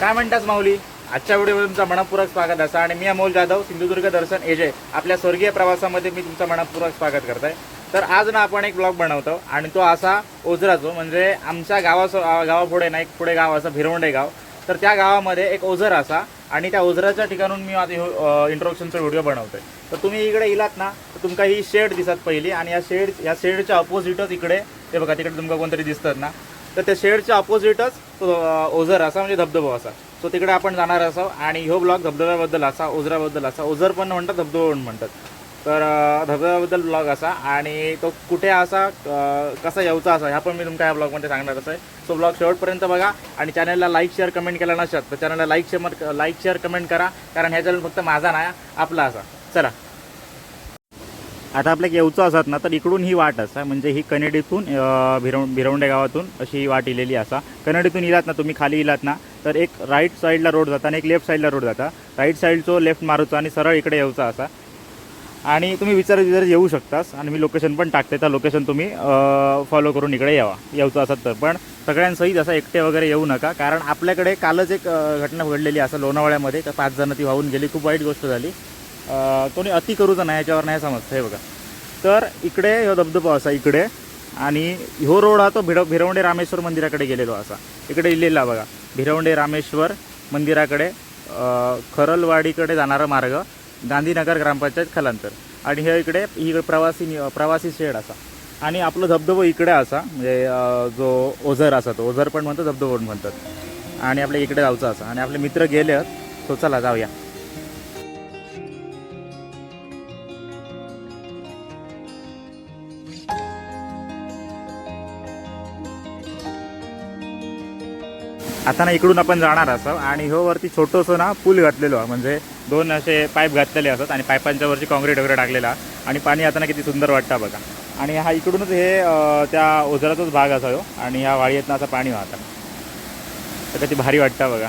काय म्हणतात माऊली? आजच्या व्हिडिओमध्ये तुमचा मनपूर्वक स्वागत असा आणि मी अमोल जाधव सिंधुदुर्ग दर्शन एजे आपल्या स्वर्गीय प्रवासामध्ये मी तुमचं मनपूर्वक स्वागत करत आहे तर आज ना आपण एक ब्लॉग बनवतो आणि तो असा ओझराचो म्हणजे आमच्या गावाचं गावापुढे ना एक पुढे गाव असं भिरवंडे गाव. तर त्या गावामध्ये एक ओझर असा आणि त्या ओझराच्या ठिकाणून मी आज इंट्रोडक्शनचा व्हिडिओ बनवतोय. तर तुम्ही इकडे इलात ना तर तुमका ही शेड दिसत पहिली आणि या शेड या शेडच्या अपोजिटच इकडे ते बघा तिकडे तुमका कोणतरी दिसतात ना. तर त्या शेडच्या अपोजिटच तो ओझर असा म्हणजे धबधबा असा. सो तिकडे आपण जाणार असो आणि ह्यो ब्लॉग धबधब्याबद्दल असा ओझराबद्दल असा. ओझर पण म्हणतात धबधबा पण म्हणतात. तर धबधब्याबद्दल ब्लॉग असा आणि तो कुठे असा कसा यायचा असा ह्या पण मी तुमच्या या ब्लॉगमध्ये सांगणारच आहे. सो ब्लॉग शेवटपर्यंत बघा आणि चॅनलला लाईक शेअर कमेंट केला नसत तर चॅनलला like share like share comment करा. कारण ह्या चॅनल फक्त माझा नाही आपला असा. चला. आता आपल्या येऊचं असत ना तर इकडून ही वाट असा म्हणजे ही कनेडीतून भिरव भिरवंडे गावातून अशी ही वाट इलेली असा. कनेडीतून इलात ना तुम्ही खाली इलात ना तर एक राईट साईडला रोड जाता आणि एक लेफ्ट साईडला रोड जाता. राईट साईडचो लेफ्ट मारूचा आणि सरळ इकडे येऊचा असा. आणि तुम्ही विचार विचारत येऊ शकतास आणि मी लोकेशन पण टाकते तर लोकेशन तुम्ही फॉलो करून इकडे यावा. येऊचं असत तर. पण सगळ्यांसहित असं एकटे वगैरे येऊ नका कारण आपल्याकडे कालच एक घटना घडलेली असं लोणावळ्यामध्ये तर पाच जणं ती वाहून गेली खूप वाईट गोष्ट झाली. कोणी अति करूचा नाही याच्यावर नाही समजतं हे बघा. तर इकडे ह्यो धबधबा असा इकडे आणि ह्यो रोड हा तो भिड भिरवंडे रामेश्वर मंदिराकडे गेलेलो असा. इकडे लिहिलेला बघा भिरवंडे रामेश्वर मंदिराकडे खरलवाडीकडे जाणारा मार्ग गांधीनगर ग्रामपंचायत खलांतर आणि हे इकडे ही प्रवासी प्रवासी शेड असा. आणि आपलं धबधबो इकडे असा म्हणजे जो ओझर असा तो ओझर पण म्हणतात धबधबो पण म्हणतात. आणि आपल्या इकडे जायचं असा. आणि आपले मित्र गेले आहेत तो चला जाऊया. आता ना इकडून आपण जाणार असं. आणि हो वरती छोटंसं ना पूल घातलेलो आहे. म्हणजे दोन असे पाईप घातलेले असतात आणि पाईपांच्या वरची काँक्रीट वगैरे टाकलेला आणि पाणी आता ना किती सुंदर वाटतं बघा. आणि हा इकडूनच हे त्या ओझराचाच भाग असा हो. आणि ह्या वाळीतनं असं पाणी वाहतं. तर किती भारी वाटतं बघा.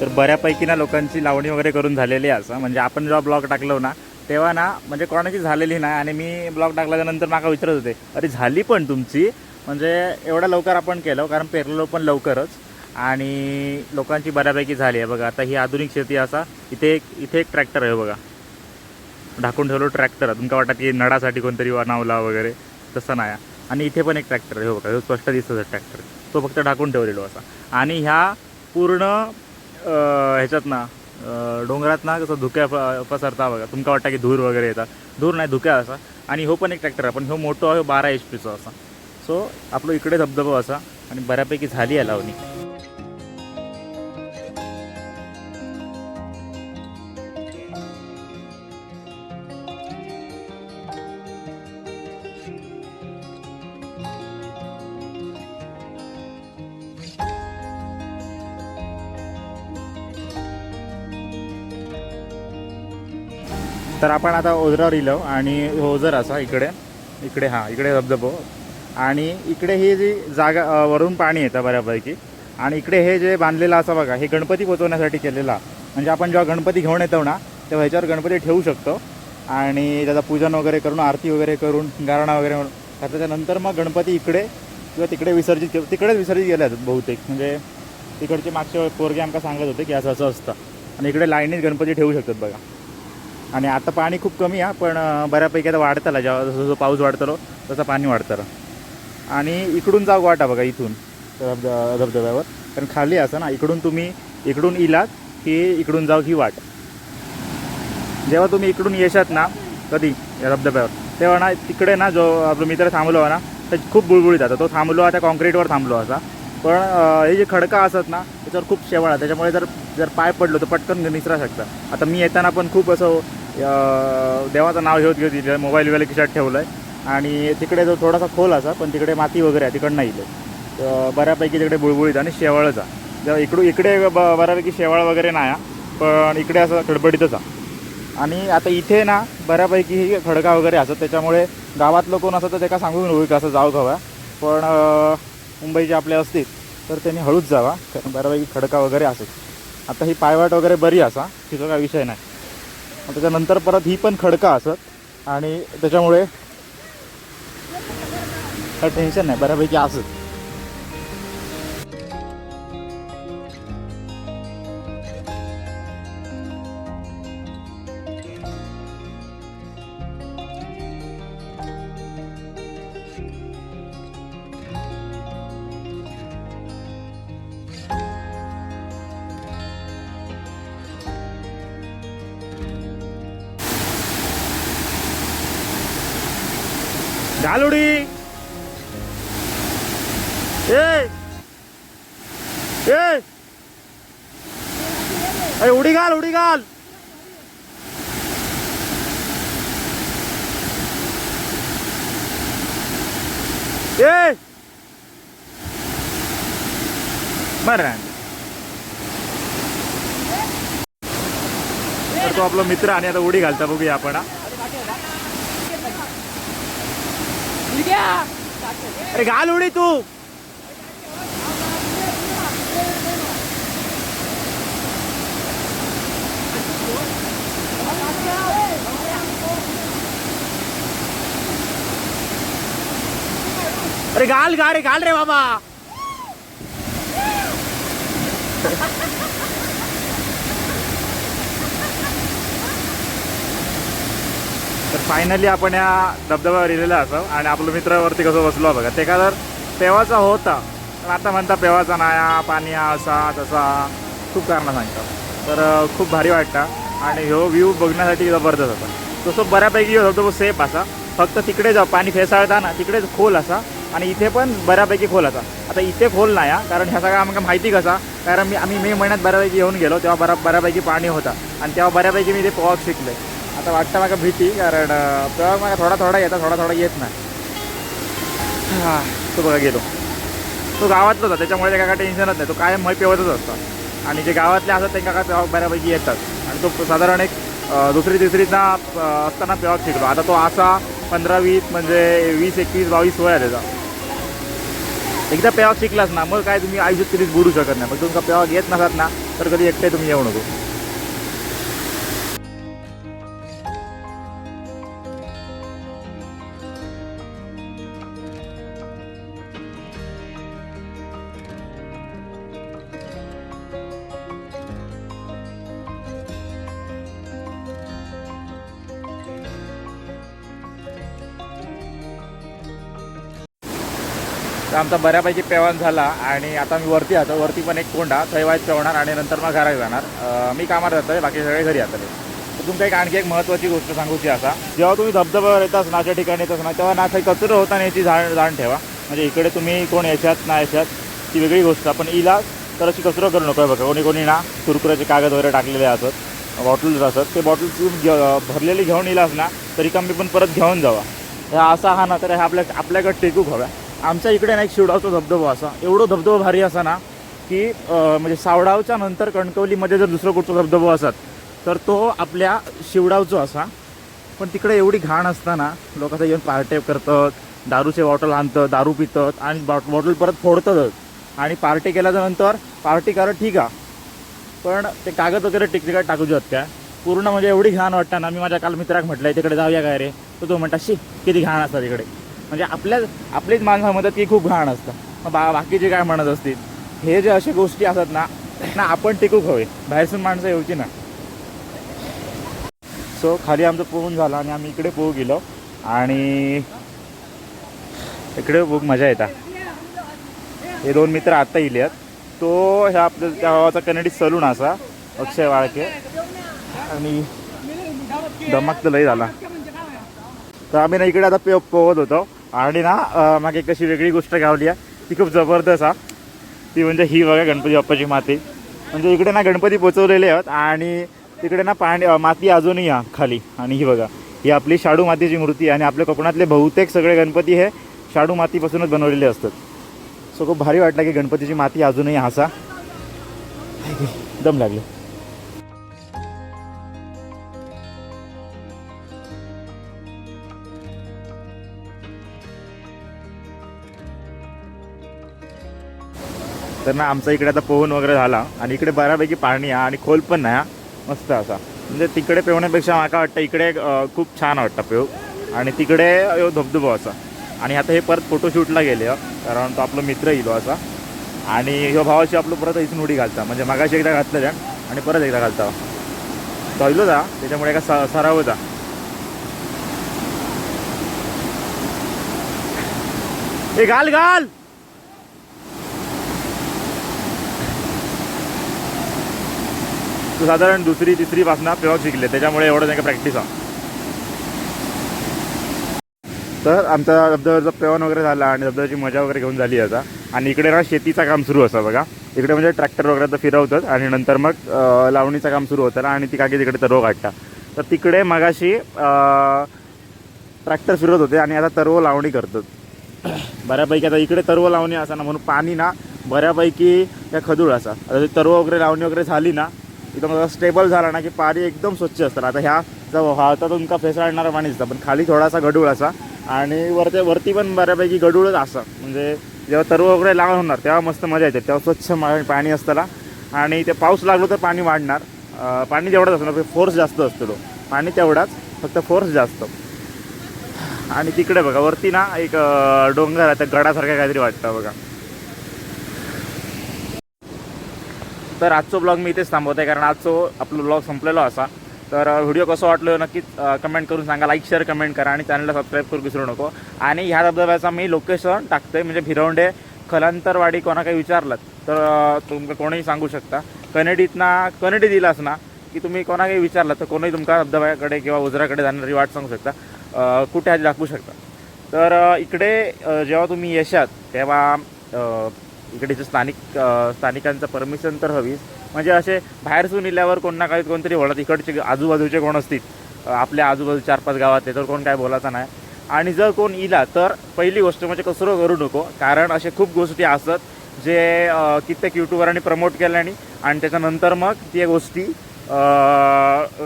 तर बऱ्यापैकी ना लोकांची लावणी वगैरे करून झालेली असं. म्हणजे आपण जेव्हा ब्लॉग टाकलो ना तेव्हा ना म्हणजे कोणाची झालेली नाही आणि मी ब्लॉग टाकल्यानंतर माका विचारत होते अरे झाली पण तुमची. म्हणजे एवढ्या लवकर आपण केलं कारण पेरलो पण लवकरच. आणि लोकांची बऱ्यापैकी झाली आहे बघा आता ही आधुनिक शेती असा इथे एक इथे एक ट्रॅक्टर आहे हो बघा. ढाकून ठेवलो ट्रॅक्टर तुमका वाटत की नडासाठी कोणतरी नावला वगैरे? तसं नाही आणि इथे पण एक ट्रॅक्टर आहे हो बघा हो स्पष्ट दिसतो ट्रॅक्टर तो फक्त ढाकून ठेवलेलो असा. आणि ह्या पूर्ण ह्याच्यात ना डोंगरात ना कसं धुक्या प- पसरता बघा. तुमका वाटतं की धूर वगैरे येतात. धूर नाही धुक्या असा. आणि हो पण एक ट्रॅक्टर आहे. पण ह्यो मोठो आहे बारा एच पीचा असा. सो आपलं इकडे धबधबा असा. आणि बऱ्यापैकी झाली आहे लावणी. तर आपण आता ओझरावर इलो आणि ओझर असा इकडे इकडे हां इकडे धबधबो. आणि इकडे ही जी जागा वरून पाणी येतं बऱ्यापैकी. आणि इकडे हे जे बांधलेलं असं बघा हे गणपती पोचवण्यासाठी केलेला. म्हणजे आपण जेव्हा गणपती घेऊन येतो ना तेव्हा ह्याच्यावर गणपती ठेवू शकतो. आणि त्याचं पूजन वगैरे करून आरती वगैरे करून गारणा वगैरे म्हणून त्याच्यानंतर मग गणपती इकडे किंवा तिकडे विसर्जित केलं तिकडेच विसर्जित गेले आहेत बहुतेक. म्हणजे तिकडचे मागचे पोरगे आमका सांगत होते की असं असं असतं. आणि इकडे लाईनीत गणपती ठेवू शकतात बघा. आणि आता पाणी खूप कमी आहे पण बऱ्यापैकी आता वाढतला जेव्हा जसं जसं पाऊस वाढतलो तसं पाणी वाढतलं आणि इकडून जाऊ वाटा बघा इथून धबध धबधब्यावर कारण खाली असं ना इकडून तुम्ही इकडून इलात की इकडून जाऊ ही वाट. जेव्हा तुम्ही इकडून येशात ना कधी या धबधब्यावर तेव्हा ना तिकडे ना जो आपला मित्र थांबलो ना तर खूप बुळबुळीत आता तो थांबलो आता कॉन्क्रीटवर थांबलो असा. पण हे जे खडका असत ना त्याच्यावर खूप शेवाळ आहे. त्याच्यामुळे जर जर पाय पडलो तर पटकन निसरा शकता. आता मी येताना पण खूप असं देवाचं नाव घेत घेऊ इथे मोबाईल वगैरे खिशात ठेवलं आहे आणि तिकडे जो थोडासा खोल असा पण तिकडे माती वगैरे आहे तिकडं नाही इथे. बऱ्यापैकी तिकडे बुळबुळीत आणि शेवाळच आहे. जेव्हा इकडून इकडे ब- बऱ्यापैकी शेवाळ वगैरे नाही आहे पण इकडे असं खडबडीतच आहे. आणि आता इथे ना बऱ्यापैकी खडका वगैरे असत त्याच्यामुळे गावातलं कोण असं तर त्याला सांगून होईल का असं जाऊ हवा पण मुंबईचे आपले असतील तर त्यांनी हळूच जावा कारण बऱ्यापैकी खडका वगैरे असत आता ही पायवाट वगैरे बरी असा तिचा काय विषय नाही. त्याच्यानंतर परत ही पण खडका असत. आणि त्याच्यामुळे काय टेन्शन नाही. बऱ्यापैकी असत. घाल उडी ए. ए अरे उडी घाल उडी घाल. ए. बर तर तो आपला मित्र आणि आता उडी घालता बघूया आपण हा. अरे घाल उडी तू. अरे घाल गा घाल रे बाबा फायनली आपण या धबधब्यावर इलेलं असं. आणि आपलं मित्रावरती कसं बसलो बघा. ते का तर पेवाचा होता. पण आता म्हणता पेवाचा नाया पाणी असा तसा. खूप कारणं सांगतात तर खूप भारी वाटतं. आणि ह्यो व्ह्यू बघण्यासाठी जबरदस्त होता. तसं बऱ्यापैकी धबधबो धबधबा सेफ असा. फक्त तिकडे जा पाणी फेसाळता ना तिकडेच खोल असा. आणि इथे पण बऱ्यापैकी खोल असा. आता इथे खोल नाही हा. कारण ह्या सगळ्या आम्हाला माहिती कसा. कारण मी आम्ही मे महिन्यात बऱ्यापैकी येऊन गेलो तेव्हा बरा बऱ्यापैकी पाणी होता. आणि तेव्हा बऱ्यापैकी मी ते पोहाक शिकले आता वाटतं मला भीती कारण अं, मला थोडा थोडा येता थोडा थोडा येत नाही. हां तो बघा गेलो. तो गावातलाच होता त्याच्यामुळे त्या काय टेन्शनच नाही. तो कायम मय पेवतच असतो. आणि जे गावातले असतात त्यांना काय पेवा बऱ्यापैकी येतात. आणि तो साधारण एक दुसरी तिसरीचा असताना पेवाक शिकलो. आता तो असा पंधरा वीस म्हणजे वीस एकवीस बावीस वय आहे त्याचा. एकदा पेवाक शिकलास ना. मग काय तुम्ही आयुष्यात कधीच बुडू शकत नाही. मग तुमचा पेवाक येत नसात ना तर कधी एकटे तुम्ही येऊ नको. तर आमचा बऱ्यापैकी पेवान झाला आणि आता मी वरती आतो वरती पण एक कोंडा थैवायत पेवणार आणि नंतर मग घरात जाणार. मी कामात जातोय बाकी सगळे घरी जातले तर तुमचा एक आणखी एक महत्त्वाची गोष्ट सांगूची असा जेव्हा तुम्ही धबधब्यावर येतास नाच्या ठिकाणी येतास ना तेव्हा ना काही कचरा होता याची जाण जाण ठेवा. म्हणजे इकडे तुम्ही कोण याच्यात ना याच्यात ती वेगळी गोष्ट. पण इला तर अशी कचरा करू नको बघा. कोणी कोणी ना कुरकुऱ्याचे कागद वगैरे टाकलेले असत बॉटल्स असत ते बॉटल तुम्ही घे- भरलेली घेऊन इलास ना तरी कमी पण परत घेऊन जावा. ह्या असा हा ना तर ह्या आपल्या आपल्याकडे टेकूक हव्या आमच्या इकडे ना एक शिवडावचा धबधबा असा. एवढं धबधबा भारी असा ना की म्हणजे सावडावच्या नंतर कणकवलीमध्ये जर दुसरं कुठचा धबधबा असत तर तो आपल्या शिवडावचो असा. पण तिकडे एवढी घाण असताना लोक आता येऊन पार्टे करतात दारूचे बॉटल आणतात दारू पितात आणि बॉट बॉटल परत फोडतातच. आणि पार्टी केल्याच्यानंतर पार्टी करा ठीक आहे पण ते कागद वगैरे टिकटिकात टाकू शकत काय? पूर्ण म्हणजे एवढी घाण वाटतं ना मी माझ्या काल मित्राक म्हटलं तिकडे जाऊया काय रे? तर तो म्हणता शी किती घाण असतात तिकडे म्हणजे आपल्या आपलीच माणसामध्ये की खूप घाण असतं. मग बा बाकीचे काय म्हणत असतील हे जे अशा गोष्टी असतात ना ना आपण टिकूक हवे बाहेरसून माणसं येऊची ना. सो खाली आमचं पोहून झालं आणि आम्ही इकडे पोहू गेलो. आणि इकडे खूप मजा येतात हे दोन मित्र आत्ता इले आहेत. तो ह्या आपल्या त्या गावाचा कन्नडी सलून असा अक्षय वाळके. आणि धमाक तर लई झाला. तर आम्ही ना इकडे आता पे पोहत होतो. आणि ना मागे एक अशी वेगळी गोष्ट गावली आहे. ती खूप जबरदस्त हा ती म्हणजे ही बघा गणपती बाप्पाची माती. म्हणजे इकडे ना गणपती पोचवलेले आहेत आणि तिकडे ना पाणी माती अजूनही या खाली. आणि ही बघा ही आपली शाडू मातीची मूर्ती आणि आपल्या कोकणातले बहुतेक सगळे गणपती हे शाडू मातीपासूनच बनवलेले असतात. सो खूप भारी वाटलं की गणपतीची माती अजूनही हसा. दम लागले. तर ना आमचा इकडे आता पोहून वगैरे झाला. आणि इकडे बऱ्यापैकी पाणी आहे आणि खोल पण नाही हा. मस्त असा. म्हणजे तिकडे पेवण्यापेक्षा माका वाटतं इकडे खूप छान वाटतं पेव आणि तिकडे धबधबो असा. आणि आता हे परत फोटोशूटला गेले हो. कारण तो आपला मित्र येलो हो, असा. आणि ह्यो भावाशी आपलं परत इथून उडी घालता. म्हणजे मगाशी एकदा घातलं त्या आणि परत एकदा घालता. पहिलो जा. त्याच्यामुळे एका स सराव जा. ए घाल घाल! साधारण दुसरी तिसरी पासनं पेवा शिकले त्याच्यामुळे एवढं त्यांना प्रॅक्टिस आहे. तर आमचा धबधब्याचा पेवन वगैरे झाला आणि धबधब्याची मजा वगैरे घेऊन झाली आता. आणि इकडे ना शेतीचं काम सुरू असतं बघा. इकडे म्हणजे ट्रॅक्टर वगैरे तर फिरवतात आणि नंतर मग लावणीचं काम सुरू होतं आणि ती काकी तिकडे तरव काढतात तर तिकडे मगाशी ट्रॅक्टर फिरत होते आणि आता तरव लावणी करतात बऱ्यापैकी आता इकडे तरव लावणी असा ना म्हणून पाणी ना बऱ्यापैकी त्या खदूळ असा. आता तरव वगैरे लावणी वगैरे झाली ना एकदम स्टेबल झाला ना की पाणी एकदम स्वच्छ असतं आता ह्या जर वाहता तुमका फेसाळणारा पाणी दिसतं पण खाली थोडासा गडूळ असा. आणि वरती वरती पण बऱ्यापैकी गडूळच असं. म्हणजे जेव्हा तरव वगैरे लावून होणार तेव्हा मस्त मजा येते. तेव्हा स्वच्छ पाणी असताना. आणि ते पाऊस लागलो तर पाणी वाढणार. पाणी तेवढंच असणार फोर्स जास्त असतो तो. पाणी तेवढाच फक्त फोर्स जास्त. आणि तिकडे बघा वरती ना एक डोंगर आहे त्या गडासारखं काहीतरी वाटतं बघा. तर आजचो ब्लॉग मी इथेच थांबवत आहे कारण आजचो आपला ब्लॉग संपलेला असा. तर व्हिडिओ कसं वाटलं नक्कीच कमेंट करून सांगा लाईक शेअर कमेंट करा आणि चॅनलला सबस्क्राईब करू विसरू नको. आणि ह्या धबधब्याचा मी लोकेशन टाकतोय म्हणजे भिरवंडे खलांतरवाडी कोणा काही विचारलं तर अं, तुमका कोणीही सांगू शकता. कनेडीतना कनेडी दिलास ना की तुम्ही कोणा काही विचारलं तर कोणीही तुमका धबधब्याकडे किंवा उजराकडे जाणारी वाट सांगू शकता. कुठे आज दाखवू शकता. तर इकडे जेव्हा तुम्ही येशात तेव्हा इकडेचे स्थानिक स्थानिकांचं परमिशन तर हवीच. म्हणजे असे बाहेरसून इल्यावर कोण ना काही कोणतरी बोलत इकडचे आजूबाजूचे कोण असतील? आपल्या आजूबाजू चार पाच गावातले तर कोण काय बोलायचं नाही. आणि जर कोण इला तर पहिली गोष्ट म्हणजे कसरो करू नको. कारण असे खूप गोष्टी असतात जे कित्येक यूट्यूबरांनी प्रमोट केल्याने आणि त्याच्यानंतर मग ते गोष्टी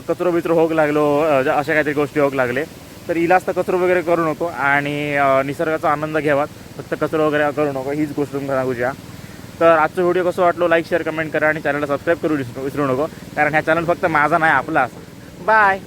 कचरो बिचरो होऊक लागलो अशा काहीतरी गोष्टी होऊक लागले. तर इलाज तर कचरो वगैरे करू नको आणि निसर्गाचा आनंद घ्यावा. फक्त कचरो वगैरे करू नको हीच गोष्ट तुम्ही सांगूया तर आजचा व्हिडिओ कसं वाटलो लाईक शेअर कमेंट करा आणि चॅनलला सबस्क्राईब करू विसरू विसरू नको. कारण ह्या चॅनल फक्त माझा नाही आपला बाय